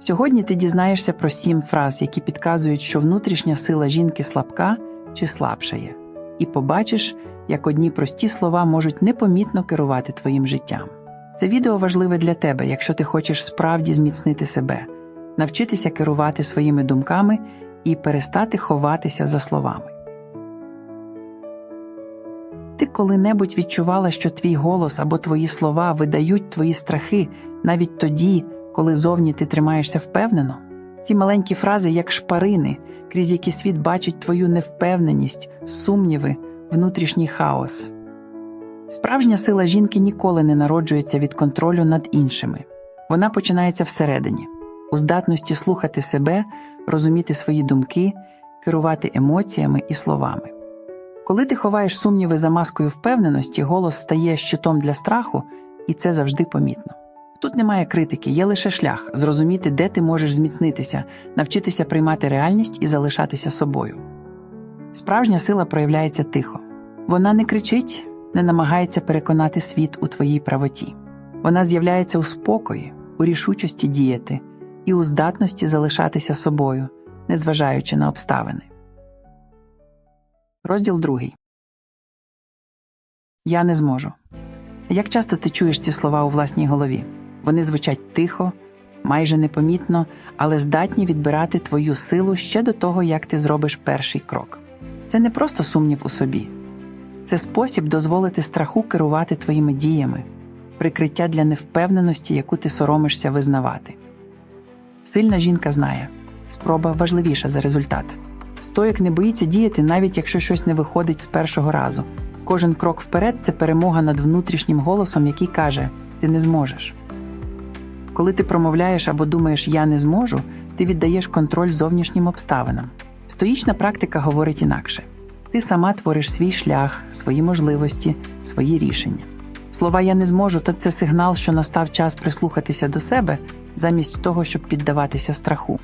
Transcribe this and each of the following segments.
Сьогодні ти дізнаєшся про сім фраз, які підказують, що внутрішня сила жінки слабка чи слабшає, і побачиш, як одні прості слова можуть непомітно керувати твоїм життям. Це відео важливе для тебе, якщо ти хочеш справді зміцнити себе, навчитися керувати своїми думками і перестати ховатися за словами. Ти коли-небудь відчувала, що твій голос або твої слова видають твої страхи навіть тоді, коли зовні ти тримаєшся впевнено? Ці маленькі фрази, як шпарини, крізь які світ бачить твою невпевненість, сумніви, внутрішній хаос. Справжня сила жінки ніколи не народжується від контролю над іншими. Вона починається всередині, у здатності слухати себе, розуміти свої думки, керувати емоціями і словами. Коли ти ховаєш сумніви за маскою впевненості, голос стає щитом для страху, і це завжди помітно. Тут немає критики, є лише шлях зрозуміти, де ти можеш зміцнитися, навчитися приймати реальність і залишатися собою. Справжня сила проявляється тихо. Вона не кричить, не намагається переконати світ у твоїй правоті. Вона з'являється у спокої, у рішучості діяти і у здатності залишатися собою, незважаючи на обставини. Розділ другий. Я не зможу. Як часто ти чуєш ці слова у власній голові? Вони звучать тихо, майже непомітно, але здатні відбирати твою силу ще до того, як ти зробиш перший крок. Це не просто сумнів у собі, це спосіб дозволити страху керувати твоїми діями, прикриття для невпевненості, яку ти соромишся визнавати. Сильна жінка знає, спроба важливіша за результат. Стоїк не боїться діяти, навіть якщо щось не виходить з першого разу. Кожен крок вперед це перемога над внутрішнім голосом, який каже: Ти не зможеш. Коли ти промовляєш або думаєш Я не зможу, ти віддаєш контроль зовнішнім обставинам. Стоїчна практика говорить інакше: ти сама твориш свій шлях, свої можливості, свої рішення. Слова Я не зможу то це сигнал, що настав час прислухатися до себе, замість того, щоб піддаватися страху.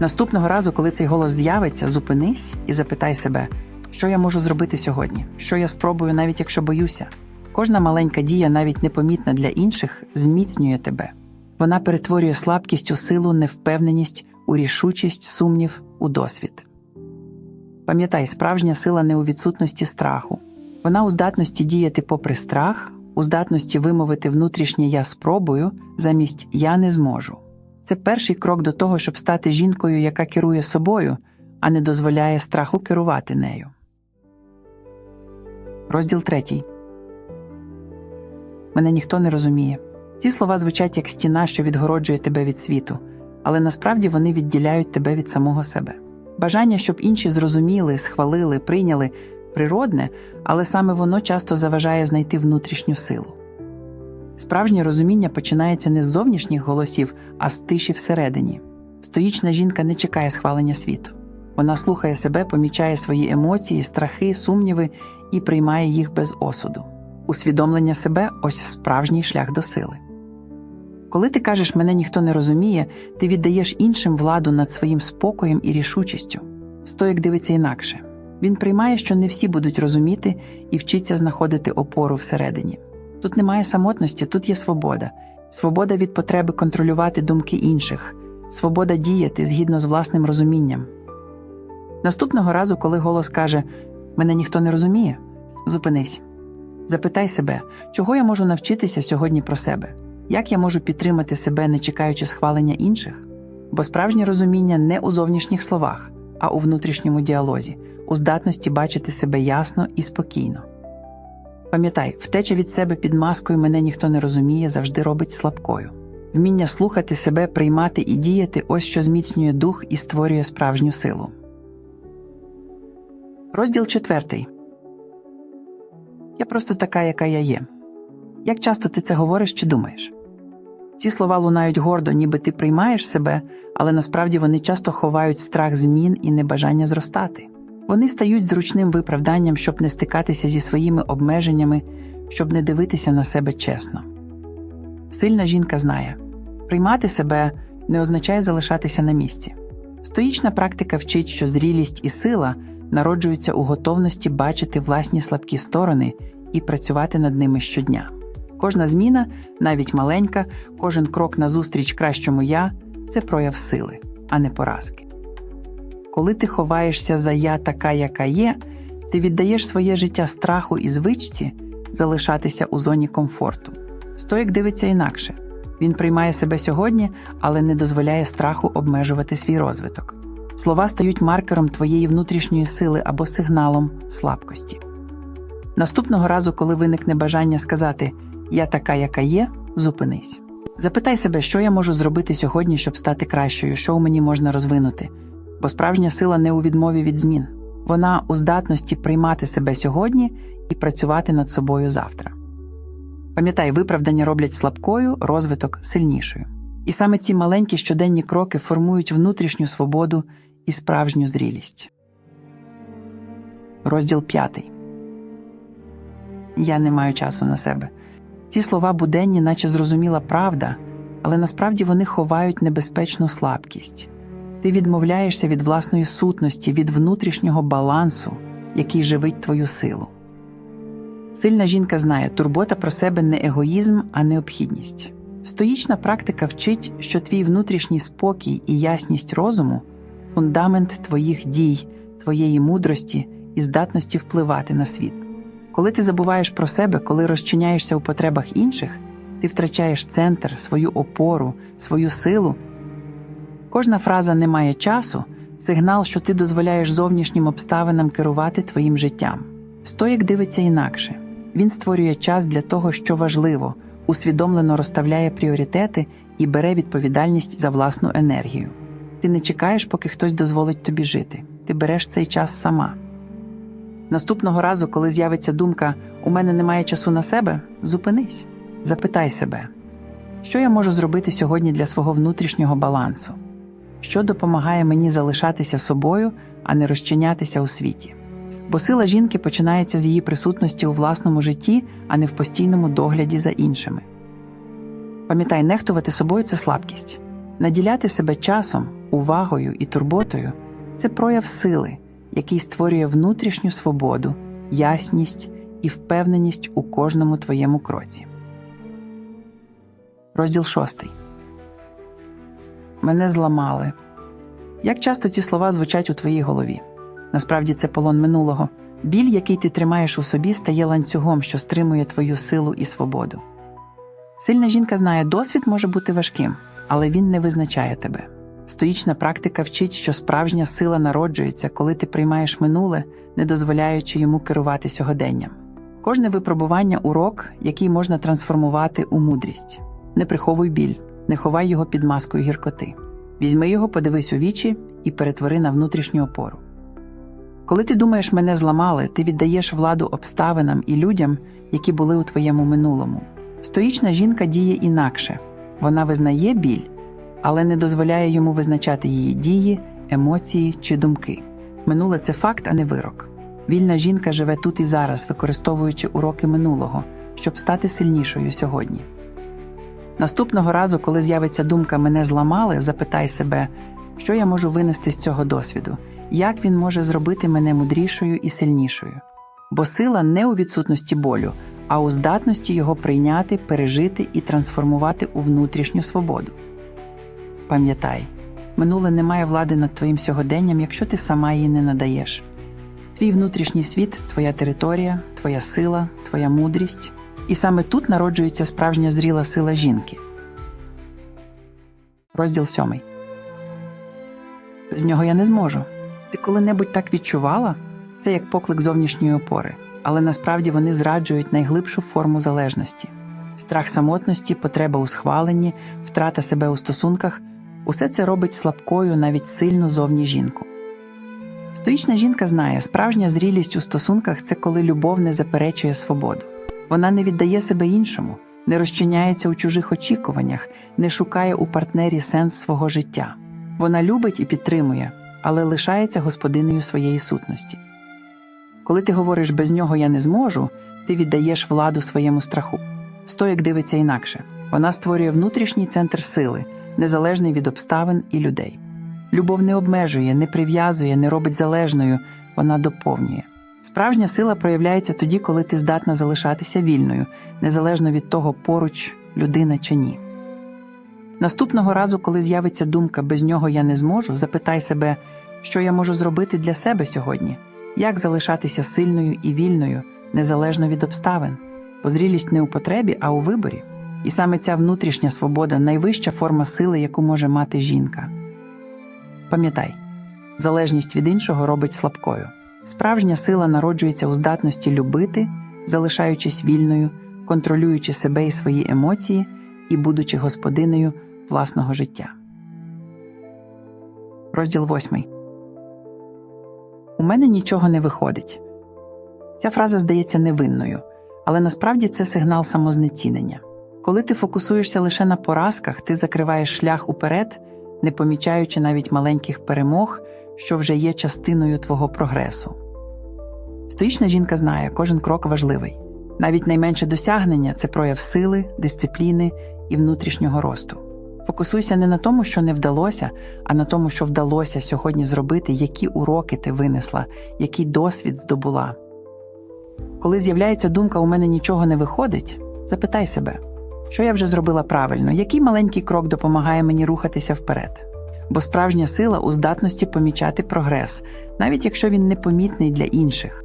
Наступного разу, коли цей голос з'явиться, зупинись і запитай себе, що я можу зробити сьогодні, що я спробую, навіть якщо боюся. Кожна маленька дія, навіть непомітна для інших, зміцнює тебе. Вона перетворює слабкість у силу, невпевненість, у рішучість, сумнів, у досвід. Пам'ятай, справжня сила не у відсутності страху. Вона у здатності діяти попри страх, у здатності вимовити внутрішнє я спробую замість я не зможу. Це перший крок до того, щоб стати жінкою, яка керує собою, а не дозволяє страху керувати нею. Розділ третій. Мене ніхто не розуміє. Ці слова звучать як стіна, що відгороджує тебе від світу, але насправді вони відділяють тебе від самого себе. Бажання, щоб інші зрозуміли, схвалили, прийняли природне, але саме воно часто заважає знайти внутрішню силу. Справжнє розуміння починається не з зовнішніх голосів, а з тиші всередині. Стоїчна жінка не чекає схвалення світу. Вона слухає себе, помічає свої емоції, страхи, сумніви і приймає їх без осуду. Усвідомлення себе ось справжній шлях до сили. Коли ти кажеш мене ніхто не розуміє, ти віддаєш іншим владу над своїм спокоєм і рішучістю. Стоїк дивиться інакше. Він приймає, що не всі будуть розуміти і вчиться знаходити опору всередині. Тут немає самотності, тут є свобода, свобода від потреби контролювати думки інших, свобода діяти згідно з власним розумінням. Наступного разу, коли голос каже Мене ніхто не розуміє, зупинись. Запитай себе, чого я можу навчитися сьогодні про себе, як я можу підтримати себе, не чекаючи схвалення інших? Бо справжнє розуміння не у зовнішніх словах, а у внутрішньому діалозі, у здатності бачити себе ясно і спокійно. Пам'ятай, втеча від себе під маскою мене ніхто не розуміє, завжди робить слабкою. Вміння слухати себе, приймати і діяти ось що зміцнює дух і створює справжню силу. Розділ четвертий. Я просто така, яка я є. Як часто ти це говориш чи думаєш? Ці слова лунають гордо, ніби ти приймаєш себе, але насправді вони часто ховають страх змін і небажання зростати. Вони стають зручним виправданням, щоб не стикатися зі своїми обмеженнями, щоб не дивитися на себе чесно. Сильна жінка знає приймати себе не означає залишатися на місці. Стоїчна практика вчить, що зрілість і сила народжуються у готовності бачити власні слабкі сторони і працювати над ними щодня. Кожна зміна, навіть маленька, кожен крок назустріч кращому я це прояв сили, а не поразки. Коли ти ховаєшся за я така, яка є, ти віддаєш своє життя страху і звичці залишатися у зоні комфорту. Стоїк дивиться інакше. Він приймає себе сьогодні, але не дозволяє страху обмежувати свій розвиток. Слова стають маркером твоєї внутрішньої сили або сигналом слабкості. Наступного разу, коли виникне бажання сказати Я така, яка є, зупинись. Запитай себе, що я можу зробити сьогодні, щоб стати кращою, що у мені можна розвинути. Бо справжня сила не у відмові від змін, вона у здатності приймати себе сьогодні і працювати над собою завтра. Пам'ятай, виправдання роблять слабкою, розвиток сильнішою. І саме ці маленькі щоденні кроки формують внутрішню свободу і справжню зрілість. Розділ п'ятий. Я не маю часу на себе. Ці слова буденні, наче зрозуміла правда, але насправді вони ховають небезпечну слабкість. Ти відмовляєшся від власної сутності, від внутрішнього балансу, який живить твою силу. Сильна жінка знає, турбота про себе не егоїзм, а необхідність. Стоїчна практика вчить, що твій внутрішній спокій і ясність розуму фундамент твоїх дій, твоєї мудрості і здатності впливати на світ. Коли ти забуваєш про себе, коли розчиняєшся у потребах інших, ти втрачаєш центр, свою опору, свою силу. Кожна фраза не має часу сигнал, що ти дозволяєш зовнішнім обставинам керувати твоїм життям. Стоїк дивиться інакше. Він створює час для того, що важливо, усвідомлено розставляє пріоритети і бере відповідальність за власну енергію. Ти не чекаєш, поки хтось дозволить тобі жити. Ти береш цей час сама. Наступного разу, коли з'явиться думка у мене немає часу на себе, зупинись, запитай себе, що я можу зробити сьогодні для свого внутрішнього балансу, що допомагає мені залишатися собою, а не розчинятися у світі. Бо сила жінки починається з її присутності у власному житті, а не в постійному догляді за іншими. Пам'ятай, нехтувати собою це слабкість, наділяти себе часом, увагою і турботою це прояв сили, який створює внутрішню свободу, ясність і впевненість у кожному твоєму кроці. Розділ шостий. Мене зламали. Як часто ці слова звучать у твоїй голові? Насправді це полон минулого. Біль, який ти тримаєш у собі, стає ланцюгом, що стримує твою силу і свободу. Сильна жінка знає, досвід може бути важким, але він не визначає тебе. Стоїчна практика вчить, що справжня сила народжується, коли ти приймаєш минуле, не дозволяючи йому керувати сьогоденням. Кожне випробування урок, який можна трансформувати у мудрість. Не приховуй біль, не ховай його під маскою гіркоти. Візьми його, подивись у вічі і перетвори на внутрішню опору. Коли ти думаєш, мене зламали, ти віддаєш владу обставинам і людям, які були у твоєму минулому. Стоїчна жінка діє інакше вона визнає біль, але не дозволяє йому визначати її дії, емоції чи думки. Минуле це факт, а не вирок. Вільна жінка живе тут і зараз, використовуючи уроки минулого, щоб стати сильнішою сьогодні. Наступного разу, коли з'явиться думка мене зламали, запитай себе, що я можу винести з цього досвіду, як він може зробити мене мудрішою і сильнішою. Бо сила не у відсутності болю, а у здатності його прийняти, пережити і трансформувати у внутрішню свободу. Пам'ятай, минуле не має влади над твоїм сьогоденням, якщо ти сама її не надаєш. Твій внутрішній світ, твоя територія, твоя сила, твоя мудрість. І саме тут народжується справжня зріла сила жінки. Розділ сьомий. З нього я не зможу. Ти коли-небудь так відчувала? Це як поклик зовнішньої опори, але насправді вони зраджують найглибшу форму залежності. Страх самотності, потреба у схваленні, втрата себе у стосунках усе це робить слабкою навіть сильну зовні жінку. Стоїчна жінка знає, справжня зрілість у стосунках це коли любов не заперечує свободу. Вона не віддає себе іншому, не розчиняється у чужих очікуваннях, не шукає у партнері сенс свого життя. Вона любить і підтримує, але лишається господинею своєї сутності. Коли ти говориш без нього я не зможу, ти віддаєш владу своєму страху. Стоїк дивиться інакше вона створює внутрішній центр сили, незалежний від обставин і людей. Любов не обмежує, не прив'язує, не робить залежною, вона доповнює. Справжня сила проявляється тоді, коли ти здатна залишатися вільною, незалежно від того, поруч людина чи ні. Наступного разу, коли з'явиться думка без нього я не зможу, запитай себе, що я можу зробити для себе сьогодні, як залишатися сильною і вільною, незалежно від обставин. Бо зрілість не у потребі, а у виборі. І саме ця внутрішня свобода найвища форма сили, яку може мати жінка. Пам'ятай, залежність від іншого робить слабкою. Справжня сила народжується у здатності любити, залишаючись вільною, контролюючи себе і свої емоції і будучи господинею власного життя. Розділ 8. У мене нічого не виходить. Ця фраза здається невинною, але насправді це сигнал самознецінення. Коли ти фокусуєшся лише на поразках, ти закриваєш шлях уперед, не помічаючи навіть маленьких перемог, що вже є частиною твого прогресу. Стоїчна жінка знає, кожен крок важливий. Навіть найменше досягнення це прояв сили, дисципліни і внутрішнього росту. Фокусуйся не на тому, що не вдалося, а на тому, що вдалося сьогодні зробити, які уроки ти винесла, який досвід здобула. Коли з'являється думка у мене нічого не виходить, запитай себе, що я вже зробила правильно, який маленький крок допомагає мені рухатися вперед. Бо справжня сила у здатності помічати прогрес, навіть якщо він непомітний для інших.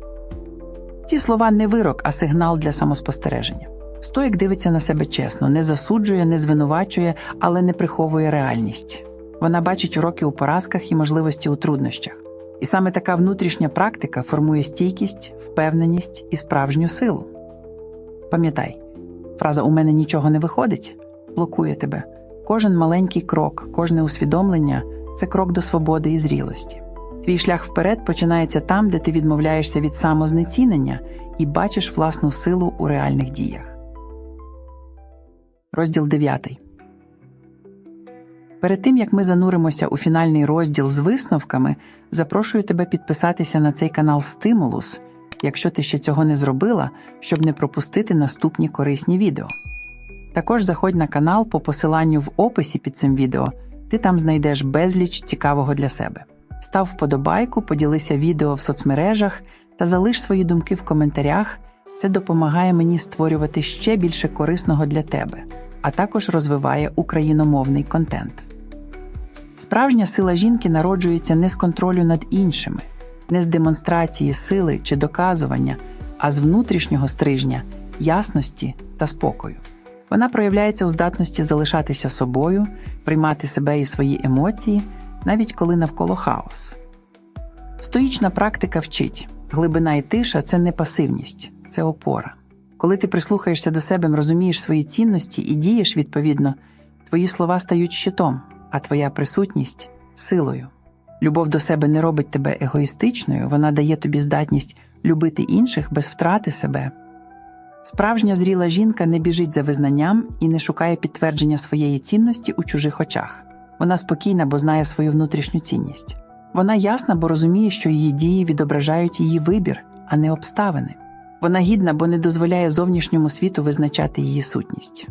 Ці слова не вирок, а сигнал для самоспостереження. Стоїк дивиться на себе чесно, не засуджує, не звинувачує, але не приховує реальність. Вона бачить уроки у поразках і можливості у труднощах. І саме така внутрішня практика формує стійкість, впевненість і справжню силу. Пам'ятай, фраза у мене нічого не виходить блокує тебе. Кожен маленький крок, кожне усвідомлення це крок до свободи і зрілості. Твій шлях вперед починається там, де ти відмовляєшся від самознецінення і бачиш власну силу у реальних діях. Розділ 9. Перед тим як ми зануримося у фінальний розділ з висновками, запрошую тебе підписатися на цей канал Стимулус, якщо ти ще цього не зробила, щоб не пропустити наступні корисні відео. Також заходь на канал по посиланню в описі під цим відео, ти там знайдеш безліч цікавого для себе. Став вподобайку, поділися відео в соцмережах та залиш свої думки в коментарях. Це допомагає мені створювати ще більше корисного для тебе, а також розвиває україномовний контент. Справжня сила жінки народжується не з контролю над іншими, не з демонстрації сили чи доказування, а з внутрішнього стрижня, ясності та спокою. Вона проявляється у здатності залишатися собою, приймати себе і свої емоції, навіть коли навколо хаос. Стоїчна практика вчить глибина і тиша це не пасивність, це опора. Коли ти прислухаєшся до себе, розумієш свої цінності і дієш відповідно, твої слова стають щитом, а твоя присутність силою. Любов до себе не робить тебе егоїстичною, вона дає тобі здатність любити інших без втрати себе. Справжня зріла жінка не біжить за визнанням і не шукає підтвердження своєї цінності у чужих очах. Вона спокійна, бо знає свою внутрішню цінність. Вона ясна, бо розуміє, що її дії відображають її вибір, а не обставини. Вона гідна, бо не дозволяє зовнішньому світу визначати її сутність.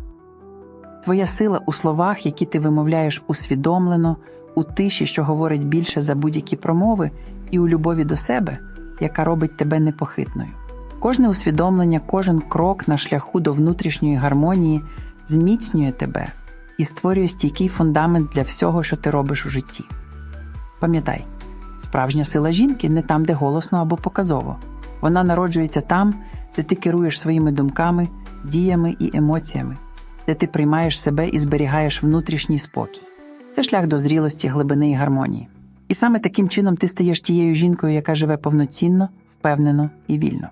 Твоя сила у словах, які ти вимовляєш усвідомлено, у тиші, що говорить більше за будь-які промови, і у любові до себе, яка робить тебе непохитною. Кожне усвідомлення, кожен крок на шляху до внутрішньої гармонії зміцнює тебе і створює стійкий фундамент для всього, що ти робиш у житті. Пам'ятай, справжня сила жінки не там, де голосно або показово. Вона народжується там, де ти керуєш своїми думками, діями і емоціями, де ти приймаєш себе і зберігаєш внутрішній спокій. Це шлях до зрілості, глибини і гармонії. І саме таким чином ти стаєш тією жінкою, яка живе повноцінно, впевнено і вільно.